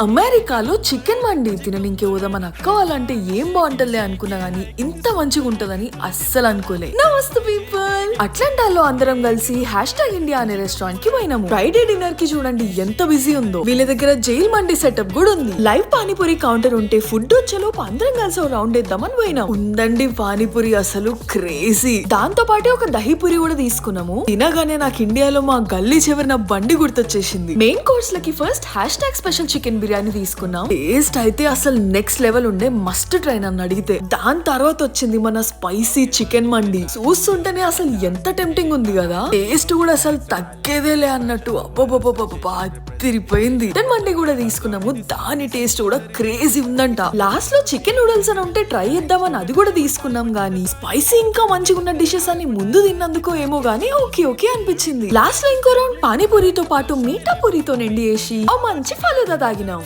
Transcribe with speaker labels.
Speaker 1: అమెరికాలో చికెన్ మండి తిననీకే పోదామని అక్క వాళ్ళంటే ఏం బాగుంటలే అనుకున్నా గానీ ఇంత మంచిగా ఉంటదని అస్సలు అనుకోలే. నమస్తే పీపుల్. అట్లాంటాలో అందరం కలిసి హ్యాష్ ట్యాగ్ ఇండియా అనే రెస్టారెంట్కి పోయినాము. ఫ్రైడే డిన్నర్కి చూడండి ఎంత బిజీ ఉందో. వీళ్ళ దగ్గర జైల్ మండి సెటప్ కూడా ఉంది. లైవ్ పానీపూరి కౌంటర్ ఉంటే ఫుడ్ వచ్చేలోపు అందరం కలిసి రౌండ్ వేద్దామని పోయినాం. ఉందండి పానీపూరి అసలు క్రేజీ. దాంతో పాటే ఒక దహీపూరి కూడా తీసుకున్నాము. తినగానే నాకు ఇండియాలో మా గల్లీ చివరిన బండి గుర్తొచ్చేసింది. మెయిన్ కోర్స్ లకి first hash tag special chicken biryani తీసుకున్నాం. టేస్ట్ అయితే అసలు నెక్స్ట్ లెవెల్ ఉండే మస్ట్ ట్రై నన్ను అడిగితే. దాని తర్వాత వచ్చింది మన స్పైసీ చికెన్ మండి. చూస్తుంటేనే అసలు ఎంత టెంప్టింగ్ ఉంది కదా. టేస్ట్ కూడా అసలు తగ్గేదేలే అన్నట్టు. అబ్బబ్బబ్బబ్బబ్బా తిరిపోయింది చికెన్ మండి కూడా తీసుకున్నాము. దాని టేస్ట్ కూడా క్రేజీ ఉందంట. లాస్ట్లో చికెన్ నూడిల్స్ అని ఉంటే ట్రై చేద్దామని అది కూడా తీసుకున్నాం గానీ స్పైసీ ఇంకా మంచిగా ఉన్న డిషెస్ అని ముందు తిన్నందుకో ఏమో గానీ ఓకే ఓకే అనిపించింది. లాస్ట్లో ఇంకో రౌండ్ పానీపూరితో పాటు మీఠా పూరితో నిండి వేసి ఆ మంచి ఫలుదా తాగినాం.